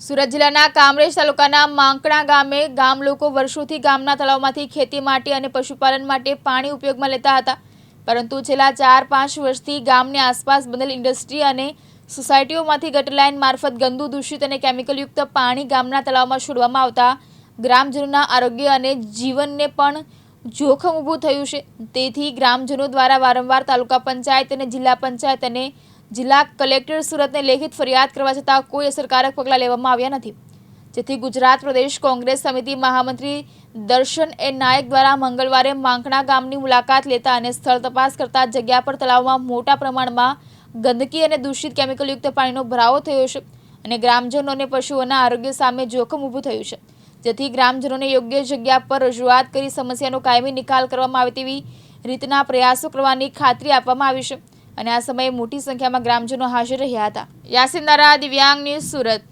સુરત જિલ્લાના કામરેજ તાલુકાના માંકણા ગામે ગામ લોકો વર્ષોથી ગામના તળાવમાંથી ખેતી માટે અને પશુપાલન માટે પાણી ઉપયોગમાં લેતા હતા. પરંતુ છેલ્લા ચાર, પાંચ વર્ષથી ગામની આસપાસ બનેલ ઇન્ડસ્ટ્રી અને સોસાયટીઓમાંથી ગટર મારફત ગંદુ, દૂષિત અને કેમિકલયુક્ત પાણી ગામના તળાવમાં છોડવામાં આવતા ગ્રામજનોના આરોગ્ય અને જીવનને પણ જોખમ ઊભું થયું છે. તેથી ગ્રામજનો દ્વારા વારંવાર તાલુકા પંચાયત અને જિલ્લા પંચાયત અને જિલ્લા કલેક્ટર સુરતને લેખિત ફરિયાદ કરવા છતાં કોઈ અસરકારક પગલાં લેવામાં આવ્યા નથી. જેથી ગુજરાત પ્રદેશ કોંગ્રેસ સમિતિ મહામંત્રી દર્શન એ નાયક દ્વારા મંગળવારે માંકણા ગામની મુલાકાત લેતા અને સ્થળ તપાસ કરતા જગ્યા પર તળાવમાં મોટા પ્રમાણમાં ગંદકી અને દૂષિત કેમિકલયુક્ત પાણીનો ભરાવો થયો છે અને ગ્રામજનો અને પશુઓના આરોગ્ય સામે જોખમ ઊભું થયું છે. જેથી ગ્રામજનોને યોગ્ય જગ્યા પર રજૂઆત કરી સમસ્યાનો કાયમી નિકાલ કરવામાં આવે તેવી રીતના પ્રયાસો કરવાની ખાતરી આપવામાં આવી છે. અને આ સમયે મોટી સંખ્યામાં ગ્રામજનો હાજર રહ્યા હતા. યાસીન દિવ્યાંગ ન્યૂઝ સુરત.